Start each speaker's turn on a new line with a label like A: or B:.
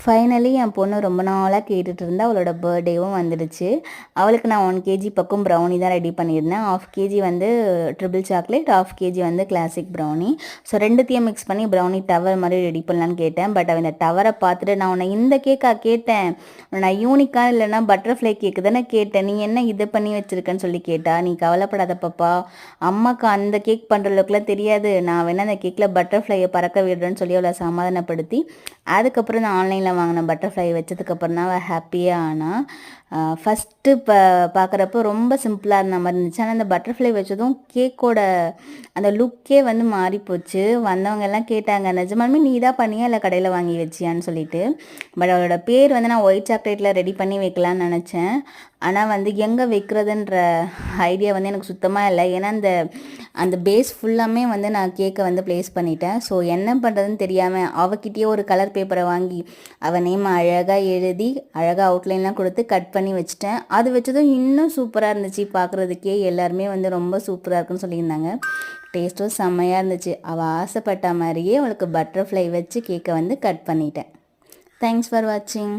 A: Finally என் பொண்ணு ரொம்ப நாளாக கேட்டுட்டு இருந்தா அவளோட பர்த்டேவும் வந்துடுச்சு. அவளுக்கு நான் ஒன் கேஜி பக்கம் ப்ரௌனி தான் ரெடி பண்ணியிருந்தேன். ஆஃப் கேஜி வந்து ட்ரிபிள் சாக்லேட் ஆஃப் கேஜி வந்து கிளாசிக் ப்ரௌனி ஸோ ரெண்டுத்தையும் மிக்ஸ் பண்ணி ப்ரௌனி டவர் மாதிரி ரெடி பண்ணலான்னு கேட்டேன். பட் அவன் இந்த டவரை பார்த்துட்டு நான் உன்னை இந்த கேக்காக கேட்டேன். நான் யூனிக்காக இல்லைனா பட்டர்ஃப்ளை கேக்கு தானே கேட்டேன். நீ என்ன இது பண்ணி வச்சிருக்கேன்னு சொல்லி கேட்டா நீ கவலைப்படாத பாப்பா. அம்மாக்கு அந்த கேக் பண்ணுற அளவுக்குலாம் தெரியாது. நான் வேணால் அந்த கேக்கில் பட்டர்ஃப்ளையை பறக்க விடுறேன்னு சொல்லி அவளை சமாதானப்படுத்தி அதுக்கப்புறம் நான் ஆன்லைன் ஆன்லைனில் வாங்கின பட்டர்ஃப்ளை வச்சதுக்கப்புறம் தான் அவள் ஹாப்பியாக ஆனால் ஃபஸ்ட்டு ப பார்க்குறப்போ ரொம்ப சிம்பிளாக இருந்த மாதிரி இருந்துச்சு. ஆனால் அந்த பட்டர்ஃப்ளை வச்சதும் கேக்கோட அந்த லுக்கே வந்து மாறி போச்சு வந்தவங்க எல்லாம் கேட்டாங்க நிஜமாலுமே நீ தான் பண்ணியா? இல்லை கடையில் வாங்கி வச்சியான்னு சொல்லிட்டு. பட் அவளோட பேர் வந்து நான் ஒயிட் சாக்லேட்டில் ரெடி பண்ணி வைக்கலான்னு நினச்சேன். ஆனால் வந்து எங்கே வைக்கிறதுன்ற ஐடியா வந்து எனக்கு சுத்தமாக இல்லை. ஏன்னா அந்த அந்த பேஸ் ஃபுல்லாமே வந்து நான் கேக்கை வந்து ப்ளேஸ் பண்ணிட்டேன். ஸோ என்ன பண்ணுறதுன்னு தெரியாமல் அவகிட்டயே ஒரு கலர் பேப்பரை வாங்கி அவள் நேம் அழகாக எழுதி அழகாக அவுட்லைன்லாம் கொடுத்து கட் பண்ணி வச்சுட்டேன். அது வச்சதும் இன்னும் சூப்பராக இருந்துச்சு. பார்க்குறதுக்கே எல்லாருமே வந்து ரொம்ப சூப்பராக இருக்குன்னு சொல்லியிருந்தாங்க. டேஸ்ட்டும் செம்மையாக இருந்துச்சு. அவள் ஆசைப்பட்ட மாதிரியே அவளுக்கு பட்டர்ஃப்ளை வச்சு கேக்கை வந்து கட் பண்ணிட்டேன். தேங்க்ஸ் ஃபார் வாட்சிங்